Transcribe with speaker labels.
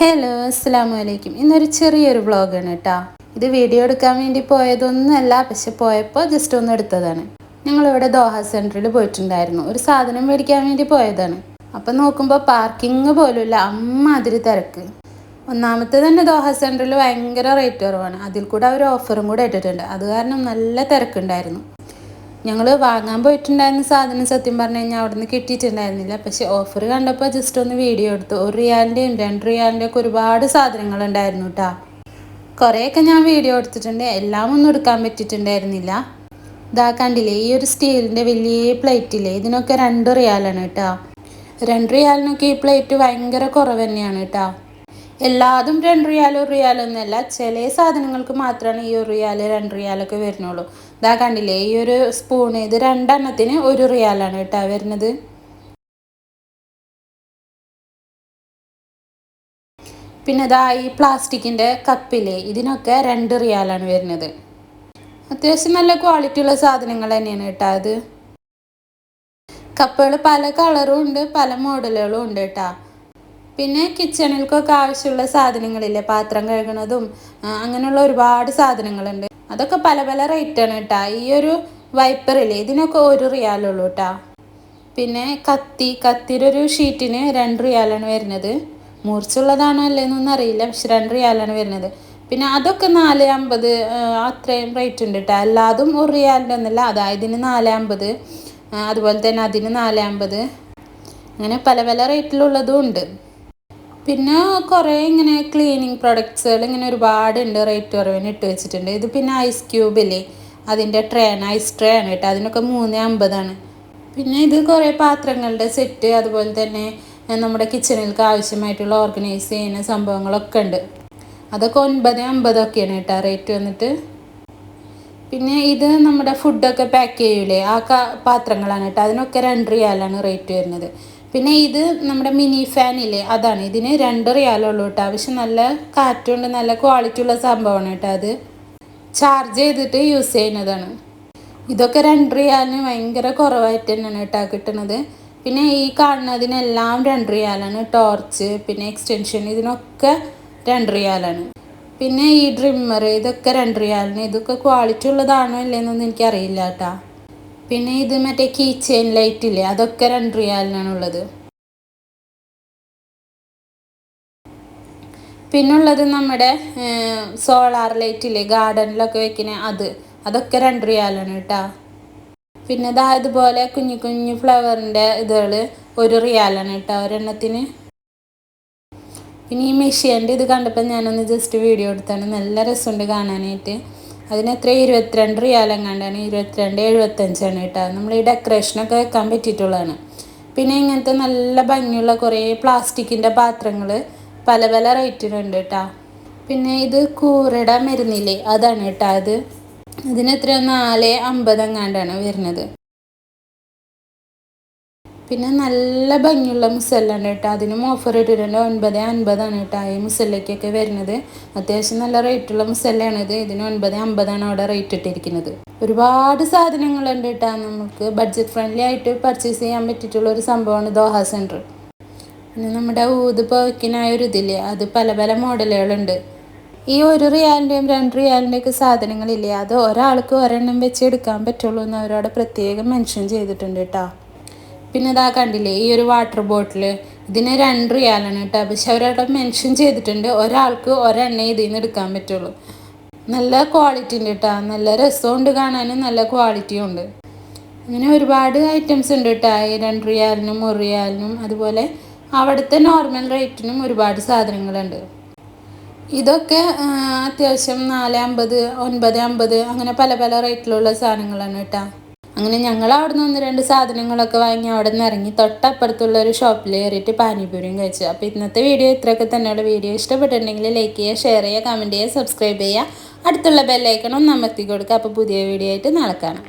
Speaker 1: Hello അസ്സാം വലൈക്കും ഇന്നൊരു ചെറിയൊരു വ്ളോഗാണ് കേട്ടോ ഇത് വീഡിയോ എടുക്കാൻ വേണ്ടി പോയതൊന്നുമല്ല പക്ഷെ പോയപ്പോൾ ജസ്റ്റ് ഒന്ന് എടുത്തതാണ്. ഞങ്ങളിവിടെ ദോഹ സെന്ററിൽ പോയിട്ടുണ്ടായിരുന്നു. ഒരു സാധനം മേടിക്കാൻ വേണ്ടി പോയതാണ്. അപ്പം നോക്കുമ്പോൾ പാർക്കിംഗ് പോലുമില്ല അമ്മാതിരി തിരക്ക്. ഒന്നാമത്തെ തന്നെ ദോഹ സെന്ററിൽ ഭയങ്കര റേറ്റ് കുറവാണ്. അതിൽ കൂടെ അവർ ഓഫറും കൂടെ ഇട്ടിട്ടുണ്ട്. അത് കാരണം നല്ല തിരക്കുണ്ടായിരുന്നു. ഞങ്ങൾ വാങ്ങാൻ പോയിട്ടുണ്ടായിരുന്ന സാധനം സത്യം പറഞ്ഞു കഴിഞ്ഞാൽ അവിടെ നിന്ന് കിട്ടിയിട്ടുണ്ടായിരുന്നില്ല. പക്ഷെ ഓഫർ കണ്ടപ്പോൾ ജസ്റ്റ് ഒന്ന് വീഡിയോ എടുത്തു. ഒരു റിയാലിന്റെയും രണ്ട് റിയാലിന്റെയും ഒക്കെ ഒരുപാട് സാധനങ്ങൾ ഉണ്ടായിരുന്നു കേട്ടോ കുറേയൊക്കെ ഞാൻ വീഡിയോ എടുത്തിട്ടുണ്ട്. എല്ലാം ഒന്നും എടുക്കാൻ പറ്റിയിട്ടുണ്ടായിരുന്നില്ല. ഇതാ കണ്ടില്ലേ ഈ ഒരു സ്റ്റീലിന്റെ വലിയ പ്ലേറ്റില്ലേ? ഇതിനൊക്കെ രണ്ട് റിയാലാണ് കേട്ടോ രണ്ട് റിയാലിനൊക്കെ ഈ പ്ലേറ്റ് ഭയങ്കര കുറവ് തന്നെയാണ് കേട്ടോ എല്ലാതും രണ്ട് റിയാലോ റിയാലോ എന്നല്ല. ചില സാധനങ്ങൾക്ക് മാത്രമാണ് ഈ ഒരു റിയാൽ രണ്ട് റിയാലൊക്കെ വരുന്നുള്ളൂ. ഇതാ കണ്ടില്ലേ ഈ ഒരു സ്പൂണ് ഇത് രണ്ടെണ്ണത്തിന് ഒരു റിയാലാണ് കേട്ടോ വരുന്നത്. പിന്നെ ഇതാ ഈ പ്ലാസ്റ്റിക്കിന്റെ കപ്പിലേ ഇതിനൊക്കെ രണ്ട് റിയാലാണ് വരുന്നത്. അത്യാവശ്യം നല്ല ക്വാളിറ്റി ഉള്ള സാധനങ്ങൾ തന്നെയാണ് കേട്ടോ അത്. കപ്പുകൾ പല കളറും ഉണ്ട് പല മോഡലുകളും ഉണ്ട് കേട്ടോ. പിന്നെ കിച്ചണിൽക്കൊക്കെ ആവശ്യമുള്ള സാധനങ്ങളില്ലേ? പാത്രം കഴുകുന്നതും അങ്ങനെയുള്ള ഒരുപാട് സാധനങ്ങളുണ്ട്. അതൊക്കെ പല പല റേറ്റാണ് കേട്ടോ ഈ ഒരു വൈപ്പറില്ലേ ഇതിനൊക്കെ ഒരു റിയാലുള്ളൂ കേട്ടോ പിന്നെ കത്തി കത്തിയുടെ ഒരു ഷീറ്റിന് രണ്ട് റിയാലാണ് വരുന്നത്. മൂർച്ചുള്ളതാണോ അല്ലേന്നൊന്നും അറിയില്ല പക്ഷെ രണ്ട് റിയാലാണ് വരുന്നത്. പിന്നെ അതൊക്കെ നാല് അമ്പത് അത്രയും റേറ്റ് ഉണ്ട് കേട്ടോ അല്ലാതും ഒരു റിയാലിന്റെ ഒന്നല്ല. അതായത് ഇതിന് നാല് അമ്പത് അതുപോലെ തന്നെ അതിന് നാല് അമ്പത്. അങ്ങനെ പല പല റേറ്റിലുള്ളതും ഉണ്ട്. പിന്നെ കുറേ ഇങ്ങനെ ക്ലീനിങ് പ്രൊഡക്ട്സുകൾ ഇങ്ങനെ ഒരുപാടുണ്ട് റേറ്റ് കുറവിന് ഇട്ട് വെച്ചിട്ടുണ്ട്. ഇത് പിന്നെ ഐസ് ക്യൂബില്ലേ അതിന്റെ ട്രേൻ ഐസ് ട്രേ ആണ് കേട്ടോ. അതിനൊക്കെ മൂന്ന് അമ്പതാണ്. പിന്നെ ഇത് കുറേ പാത്രങ്ങളുടെ സെറ്റ് അതുപോലെ തന്നെ നമ്മുടെ കിച്ചണിലേക്ക് ആവശ്യമായിട്ടുള്ള ഓർഗനൈസ് ചെയ്യുന്ന സംഭവങ്ങളൊക്കെ ഉണ്ട്. അതൊക്കെ ഒൻപത് അമ്പതൊക്കെയാണ് കേട്ടോ റേറ്റ് വന്നിട്ട്. പിന്നെ ഇത് നമ്മുടെ ഫുഡൊക്കെ പാക്ക് ചെയ്യൂലേ? ആ പാത്രങ്ങളാണ് കേട്ടോ. അതിനൊക്കെ രണ്ട് റിയാലാണ് റേറ്റ് വരുന്നത്. പിന്നെ ഇത് നമ്മുടെ മിനി ഫാൻ ഇല്ലേ? അതാണ്. ഇതിന് രണ്ട് റിയാലുള്ളൂ കേട്ടോ. പക്ഷെ നല്ല കാറ്റുണ്ട്. നല്ല ക്വാളിറ്റി ഉള്ള സംഭവമാണ് കേട്ടോ അത്. ചാർജ് ചെയ്തിട്ട് യൂസ് ചെയ്യുന്നതാണ്. ഇതൊക്കെ രണ്ട് റിയാലിന് ഭയങ്കര കുറവായിട്ട് തന്നെയാണ് കേട്ടോ കിട്ടുന്നത് പിന്നെ ഈ കാണുന്നതിനെല്ലാം രണ്ട് റിയാലാണ് ടോർച്ച് പിന്നെ എക്സ്റ്റൻഷൻ ഇതിനൊക്കെ രണ്ട് റിയാലാണ് പിന്നെ ഈ ഡ്രിമ്മർ ഇതൊക്കെ രണ്ട് റിയാലിന് ഇതൊക്കെ ക്വാളിറ്റി ഉള്ളതാണോ ഇല്ലെന്നൊന്നും എനിക്കറിയില്ല കേട്ടോ. പിന്നെ ഇത് മറ്റേ കീ ചെയിൻ ലൈറ്റ് ഇല്ലേ? അതൊക്കെ രണ്ട് റിയാലിനാണുള്ളത് പിന്നുള്ളത് നമ്മുടെ സോളാർ ലൈറ്റ് ഇല്ലേ? ഗാർഡനിലൊക്കെ വെക്കുന്ന അത്. അതൊക്കെ രണ്ട് റിയാലാണ് കേട്ടോ. പിന്നെ ഇതാ ഇതുപോലെ കുഞ്ഞു കുഞ്ഞു ഫ്ലവറിന്റെ ഇതുകൾ ഒരു റിയാലാണ് കേട്ടോ. ഒരെണ്ണത്തിന്. പിന്നെ ഈ മെഷീന്റെ ഇത് കണ്ടപ്പോൾ ഞാനൊന്ന് ജസ്റ്റ് വീഡിയോ എടുത്താണ്. നല്ല രസമുണ്ട് കാണാനായിട്ട്. അതിന് എത്ര ഇരുപത്തിരണ്ട് റിയാലെങ്ങാണ്ടാണ് ഇരുപത്തിരണ്ട് എഴുപത്തഞ്ചാണ് കേട്ടോ. നമ്മൾ ഈ ഡെക്കറേഷനൊക്കെ വെക്കാൻ പറ്റിയിട്ടുള്ളതാണ്. പിന്നെ ഇങ്ങനത്തെ നല്ല ഭംഗിയുള്ള കുറേ പ്ലാസ്റ്റിക്കിന്റെ പാത്രങ്ങൾ പല പല റേറ്റിനുണ്ട് കേട്ടോ. പിന്നെ ഇത് കൂറട മരുന്നില്ലേ? അതാണ് കേട്ടോ അത്. ഇതിന് എത്ര നാല് അമ്പതെങ്ങാണ്ടാണ് വരുന്നത്. പിന്നെ നല്ല ഭംഗിയുള്ള മുസല്ലാണ് കേട്ടോ. അതിനും ഓഫർ ഇട്ടിട്ടുണ്ട്. ഒൻപത് അൻപതാണ് കേട്ടോ ഈ മുസല്ലയ്ക്കൊക്കെ വരുന്നത്. അത്യാവശ്യം നല്ല റേറ്റുള്ള ഇത്. ഇതിന് ഒൻപത് അമ്പതാണ് അവിടെ റേറ്റ് ഇട്ടിരിക്കുന്നത്. ഒരുപാട് സാധനങ്ങളുണ്ട് കേട്ടോ. നമുക്ക് ബഡ്ജറ്റ് ഫ്രണ്ട്ലി ആയിട്ട് പർച്ചേസ് ചെയ്യാൻ പറ്റിയിട്ടുള്ള ഒരു സംഭവമാണ് ദോഹ സെന്റർ പിന്നെ നമ്മുടെ ഊത് പോക്കിനായ ഒരു ഇതില്ലേ? അത് പല പല മോഡലുകളുണ്ട് ഈ ഒരു റിയാലിന്റെയും രണ്ട് റിയാലിന്റെയൊക്കെ സാധനങ്ങളില്ലേ? അത് ഒരാൾക്ക് ഒരെണ്ണം വെച്ച് എടുക്കാൻ പറ്റുള്ളൂ എന്ന് അവരോട് പ്രത്യേകം മെൻഷൻ ചെയ്തിട്ടുണ്ട് കേട്ടോ. പിന്നെ ഇതാ കണ്ടില്ലേ ഈ ഒരു വാട്ടർ ബോട്ടിൽ ഇതിന് രണ്ട് റിയാലാണ് കേട്ടോ. പക്ഷെ അവരവിടെ മെൻഷൻ ചെയ്തിട്ടുണ്ട് ഒരാൾക്ക് ഒരെണ്ണ ഇതിൽ നിന്ന് എടുക്കാൻ പറ്റുള്ളൂ. നല്ല ക്വാളിറ്റി ഉണ്ട് കേട്ടോ. നല്ല രസമുണ്ട് കാണാനും നല്ല ക്വാളിറ്റിയും ഉണ്ട്. അങ്ങനെ ഒരുപാട് ഐറ്റംസ് ഉണ്ട് കേട്ടോ. ഈ രണ്ട് റിയാലിനും ഒരു റിയാലിനും അതുപോലെ അവിടുത്തെ നോർമൽ റേറ്റിനും ഒരുപാട് സാധനങ്ങളുണ്ട്. ഇതൊക്കെ അത്യാവശ്യം നാല് അമ്പത് ഒൻപത് അമ്പത് അങ്ങനെ പല പല റേറ്റിലുള്ള സാധനങ്ങളാണ് കേട്ടോ. അങ്ങനെ ഞങ്ങൾ അവിടെ നിന്ന് ഒന്ന് രണ്ട് സാധനങ്ങളൊക്കെ വാങ്ങി അവിടെ നിന്ന് ഇറങ്ങി തൊട്ടപ്പുറത്തുള്ള ഒരു ഷോപ്പിൽ കയറിയിട്ട് പാനിപൂരിയും കഴിച്ചു. അപ്പോൾ ഇന്നത്തെ വീഡിയോ ഇത്രയൊക്കെ തന്നെയുള്ള വീഡിയോ ഇഷ്ടപ്പെട്ടിട്ടുണ്ടെങ്കിൽ ലൈക്ക് ചെയ്യുക ഷെയർ ചെയ്യുക കമന്റ് ചെയ്യുക സബ്സ്ക്രൈബ് ചെയ്യുക. അടുത്തുള്ള ബെല്ലൈക്കണം അമർത്തി കൊടുക്കുക. അപ്പോൾ പുതിയ വീഡിയോ ആയിട്ട് നാളെ കാണാം.